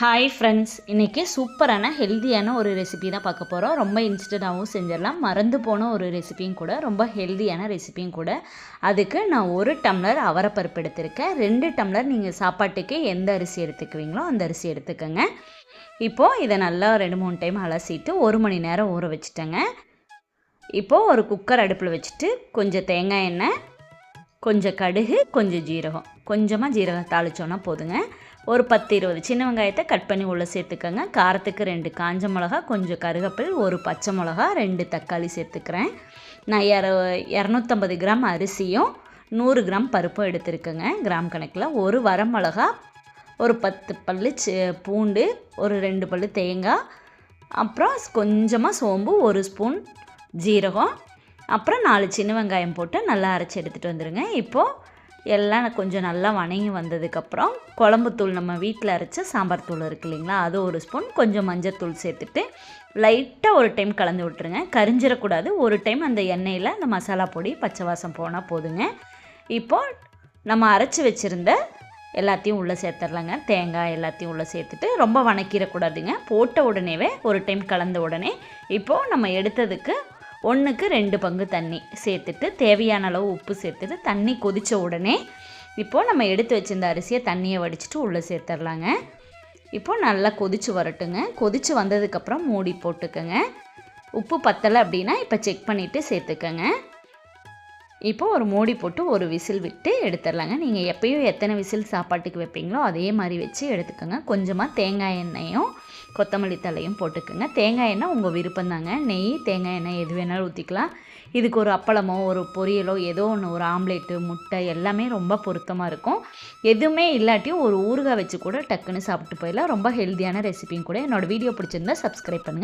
Hi friends இன்றைக்கி சூப்பரான ஹெல்தியான ஒரு ரெசிபி தான் பார்க்க போகிறோம் ரொம்ப இன்ஸ்டண்ட்டாகவும் செஞ்சிடலாம். மறந்து போன ஒரு ரெசிபியும் கூட ரொம்ப ஹெல்தியான ரெசிபியும் கூட. அதுக்கு நான் ஒரு டம்ளர் அவரப்பருப்பு எடுத்திருக்கேன். ரெண்டு டம்ளர் நீங்கள் சாப்பாட்டுக்கு எந்த அரிசி எடுத்துக்குவீங்களோ அந்த அரிசி எடுத்துக்கோங்க. இப்போது இதை நல்லா ரெண்டு மூணு டைம் அலசிட்டு ஒரு மணி நேரம் ஊற வச்சுட்டேங்க. இப்போது ஒரு குக்கர் அடுப்பில் வச்சுட்டு கொஞ்சம் தேங்காய் எண்ணெய் கொஞ்சம் கடுகு கொஞ்சம் ஜீரகம். கொஞ்சமாக ஜீரகம் தாளிச்சோன்னா போதுங்க. ஒரு பத்து இருபது சின்ன வெங்காயத்தை கட் பண்ணி உள்ளே சேர்த்துக்கோங்க. காரத்துக்கு ரெண்டு காஞ்ச மிளகா கொஞ்சம் கருகப்பில் ஒரு பச்சை மிளகா ரெண்டு தக்காளி சேர்த்துக்கிறேன். நான் இர இரநூத்தம்பது கிராம் அரிசியும் நூறு கிராம் பருப்பும் எடுத்துருக்கேங்க. கிராம் கணக்கில் ஒரு வரமிளகா ஒரு பத்து பல் பூண்டு ஒரு ரெண்டு பல் தேங்காய் அப்புறம் கொஞ்சமாக சோம்பு ஒரு ஸ்பூன் ஜீரகம் அப்புறம் நாலு சின்ன வெங்காயம் போட்டு நல்லா அரைச்சி எடுத்துகிட்டு வந்துடுங்க இப்போது எல்லாம் கொஞ்சம் நல்லா வணங்கி வந்ததுக்கப்புறம் குழம்புத்தூள் நம்ம வீட்டில் அரைச்ச சாம்பார் தூள் இருக்கு இல்லைங்களா அது ஒரு ஸ்பூன். கொஞ்சம் மஞ்சத்தூள் சேர்த்துட்டு லைட்டாக ஒரு டைம் கலந்து விட்டுருங்க. கரிஞ்சிடக்கூடாது ஒரு டைம் அந்த எண்ணெயில் அந்த மசாலா பொடி பச்சை வாசம் போனால் போதுங்க. இப்போது நம்ம அரைச்சி வச்சுருந்த எல்லாத்தையும் உள்ளே சேர்த்துடலாங்க. தேங்காய் எல்லாத்தையும் உள்ளே சேர்த்துட்டு ரொம்ப வணக்கிடக்கூடாதுங்க. போட்ட உடனேவே ஒரு டைம் கலந்த உடனே இப்போது நம்ம எடுத்ததுக்கு ஒன்றுக்கு ரெண்டு பங்கு தண்ணி சேர்த்துட்டு தேவையான அளவு உப்பு சேர்த்துட்டு தண்ணி கொதித்த உடனே இப்போது நம்ம எடுத்து வச்சிருந்த அரிசியை தண்ணியை வடிச்சிட்டு உள்ளே சேர்த்துடலாங்க. இப்போது நல்லா கொதித்து வரட்டுங்க. கொதித்து வந்ததுக்கப்புறம் மூடி போட்டுக்கோங்க. உப்பு பத்தலை அப்படின்னா இப்போ செக் பண்ணிவிட்டு சேர்த்துக்கோங்க. இப்போது ஒரு மூடி போட்டு ஒரு விசில் விட்டு எடுத்துடலாங்க. நீங்கள் எப்பயும் எத்தனை விசில் சாப்பாட்டுக்கு வைப்பீங்களோ அதே மாதிரி வச்சு எடுத்துக்கோங்க. கொஞ்சமாக தேங்காய் எண்ணெயும் கொத்தமல்லி தலையும் போட்டுக்கோங்க. தேங்காய் எண்ணெய் உங்கள் விருப்பம்தாங்க. நெய் தேங்காய் எண்ணெய் எது வேணாலும் ஊற்றிக்கலாம் இதுக்கு ஒரு அப்பளமோ ஒரு பொரியலோ ஏதோ ஒன்று ஒரு ஆம்லேட்டு முட்டை எல்லாமே ரொம்ப பொருத்தமாக இருக்கும். எதுவுமே இல்லாட்டியும் ஒரு ஊறுகாய் வச்சு கூட டக்குன்னு சாப்பிட்டு போயிடலாம். ரொம்ப ஹெல்த்தியான ரெசிபியும் கூட. என்னோடய வீடியோ பிடிச்சிருந்தா சப்ஸ்கிரைப் பண்ணுங்கள்